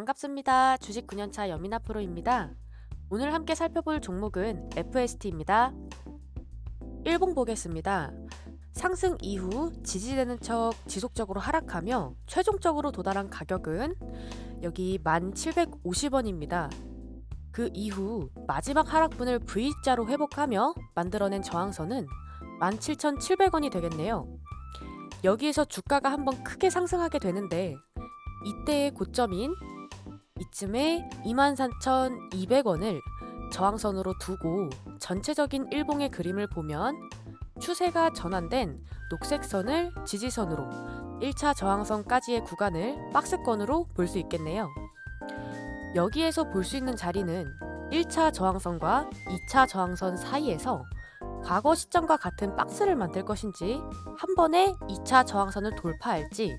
반갑습니다. 주식 9년차 여민아 프로입니다. 오늘 함께 살펴볼 종목은 FST입니다. 일봉 보겠습니다. 상승 이후 지지되는 척 지속적으로 하락하며 최종적으로 도달한 가격은 여기 1,750원입니다. 그 이후 마지막 하락분을 V자로 회복하며 만들어낸 저항선은 17,700원이 되겠네요. 여기에서 주가가 한번 크게 상승하게 되는데 이때의 고점인 이쯤에 24,200원을 저항선으로 두고 전체적인 일봉의 그림을 보면 추세가 전환된 녹색 선을 지지선으로 1차 저항선까지의 구간을 박스권으로 볼 수 있겠네요. 여기에서 볼 수 있는 자리는 1차 저항선과 2차 저항선 사이에서 과거 시점과 같은 박스를 만들 것인지 한 번에 2차 저항선을 돌파할지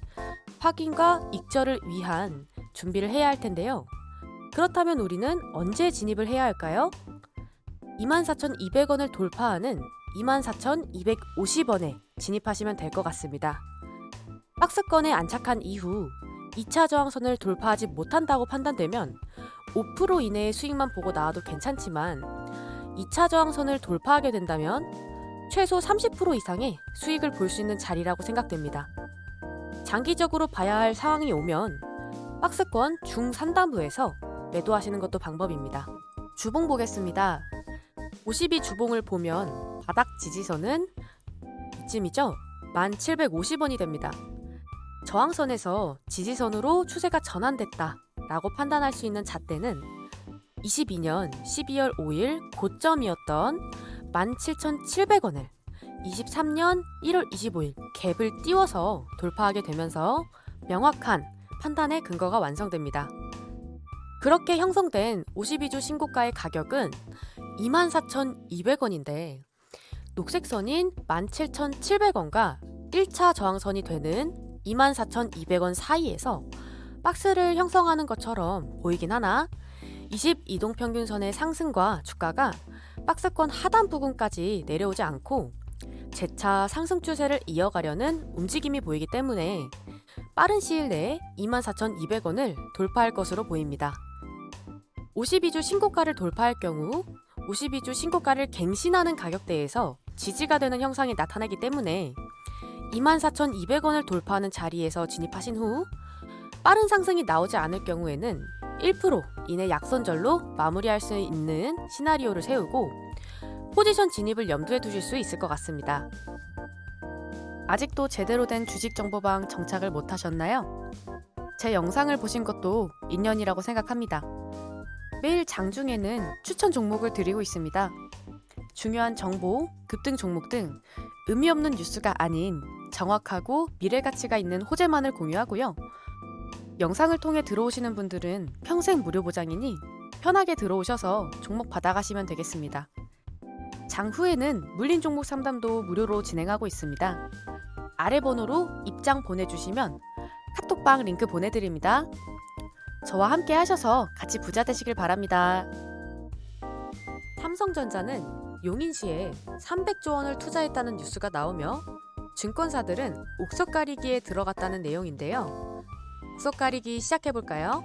확인과 익절을 위한 준비를 해야 할 텐데요. 그렇다면 우리는 언제 진입을 해야 할까요? 24,200원을 돌파하는 24,250원에 진입하시면 될 것 같습니다. 박스권에 안착한 이후 2차 저항선을 돌파하지 못한다고 판단되면 5% 이내의 수익만 보고 나와도 괜찮지만 2차 저항선을 돌파하게 된다면 최소 30% 이상의 수익을 볼 수 있는 자리라고 생각됩니다. 장기적으로 봐야 할 상황이 오면 박스권 중상단부에서 매도하시는 것도 방법입니다. 주봉 보겠습니다. 52 주봉을 보면 바닥 지지선은 이쯤이죠? 1750원이 됩니다. 저항선에서 지지선으로 추세가 전환됐다 라고 판단할 수 있는 잣대는 22년 12월 5일 고점이었던 17,700원을 23년 1월 25일 갭을 띄워서 돌파하게 되면서 명확한 판단의 근거가 완성됩니다. 그렇게 형성된 52주 신고가의 가격은 24,200원인데 녹색선인 17,700원과 1차 저항선이 되는 24,200원 사이에서 박스를 형성하는 것처럼 보이긴 하나 22동 평균선의 상승과 주가가 박스권 하단 부근까지 내려오지 않고 재차 상승 추세를 이어가려는 움직임이 보이기 때문에 빠른 시일 내에 24,200원을 돌파할 것으로 보입니다. 52주 신고가를 돌파할 경우 52주 신고가를 갱신하는 가격대에서 지지가 되는 형상이 나타나기 때문에 24,200원을 돌파하는 자리에서 진입하신 후 빠른 상승이 나오지 않을 경우에는 1% 이내 약손절로 마무리할 수 있는 시나리오를 세우고 포지션 진입을 염두에 두실 수 있을 것 같습니다. 아직도 제대로 된 주식 정보방 정착을 못 하셨나요? 제 영상을 보신 것도 인연이라고 생각합니다. 매일 장중에는 추천 종목을 드리고 있습니다. 중요한 정보, 급등 종목 등 의미 없는 뉴스가 아닌 정확하고 미래 가치가 있는 호재만을 공유하고요. 영상을 통해 들어오시는 분들은 평생 무료 보장이니 편하게 들어오셔서 종목 받아가시면 되겠습니다. 장 후에는 물린 종목 상담도 무료로 진행하고 있습니다. 아래 번호로 입장 보내주시면 카톡방 링크 보내드립니다. 저와 함께 하셔서 같이 부자 되시길 바랍니다. 삼성전자는 용인시에 300조 원을 투자했다는 뉴스가 나오며 증권사들은 옥석 가리기에 들어갔다는 내용인데요. 옥석 가리기 시작해 볼까요?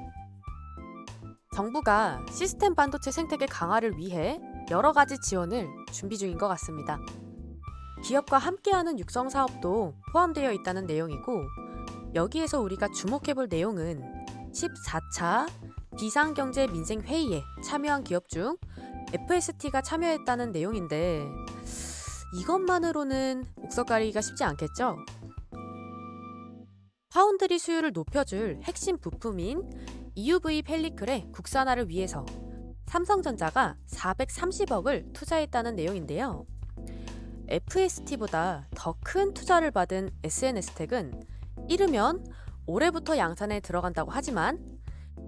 정부가 시스템 반도체 생태계 강화를 위해 여러 가지 지원을 준비 중인 것 같습니다. 기업과 함께하는 육성 사업도 포함되어 있다는 내용이고 여기에서 우리가 주목해 볼 내용은 14차 비상경제 민생 회의에 참여한 기업 중 FST가 참여했다는 내용인데 이것만으로는 옥석 가리기가 쉽지 않겠죠? 파운드리 수요를 높여줄 핵심 부품인 EUV 펠리클의 국산화를 위해서 삼성전자가 430억을 투자했다는 내용인데요. FST보다 더 큰 투자를 받은 SNS텍은 이르면 올해부터 양산에 들어간다고 하지만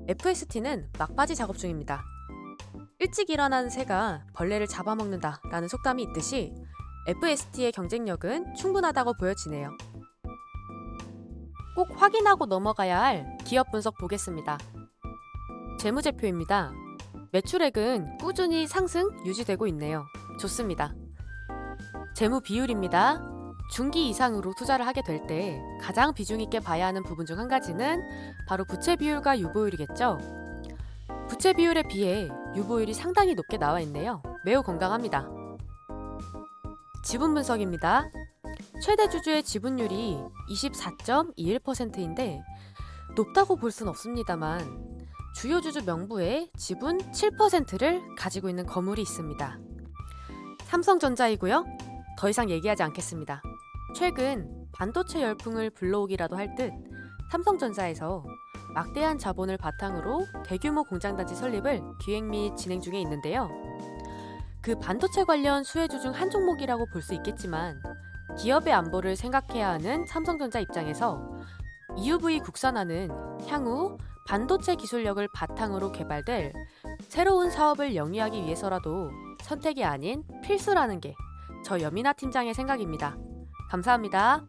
FST는 막바지 작업 중입니다. 일찍 일어나는 새가 벌레를 잡아먹는다 라는 속담이 있듯이 FST의 경쟁력은 충분하다고 보여지네요. 꼭 확인하고 넘어가야 할 기업 분석 보겠습니다. 재무제표입니다. 매출액은 꾸준히 상승 유지되고 있네요. 좋습니다. 재무 비율입니다. 중기 이상으로 투자를 하게 될 때 가장 비중 있게 봐야 하는 부분 중 한 가지는 바로 부채 비율과 유보율이겠죠. 부채 비율에 비해 유보율이 상당히 높게 나와 있네요. 매우 건강합니다. 지분 분석입니다. 최대 주주의 지분율이 24.21%인데 높다고 볼 순 없습니다만 주요 주주 명부에 지분 7%를 가지고 있는 건물이 있습니다. 삼성전자이고요. 더 이상 얘기하지 않겠습니다. 최근 반도체 열풍을 불러오기라도 할 듯 삼성전자에서 막대한 자본을 바탕으로 대규모 공장단지 설립을 기획 및 진행 중에 있는데요. 그 반도체 관련 수혜주 중 한 종목이라고 볼 수 있겠지만 기업의 안보를 생각해야 하는 삼성전자 입장에서 EUV 국산화는 향후 반도체 기술력을 바탕으로 개발될 새로운 사업을 영위하기 위해서라도 선택이 아닌 필수라는 게 저 여민아 팀장의 생각입니다. 감사합니다.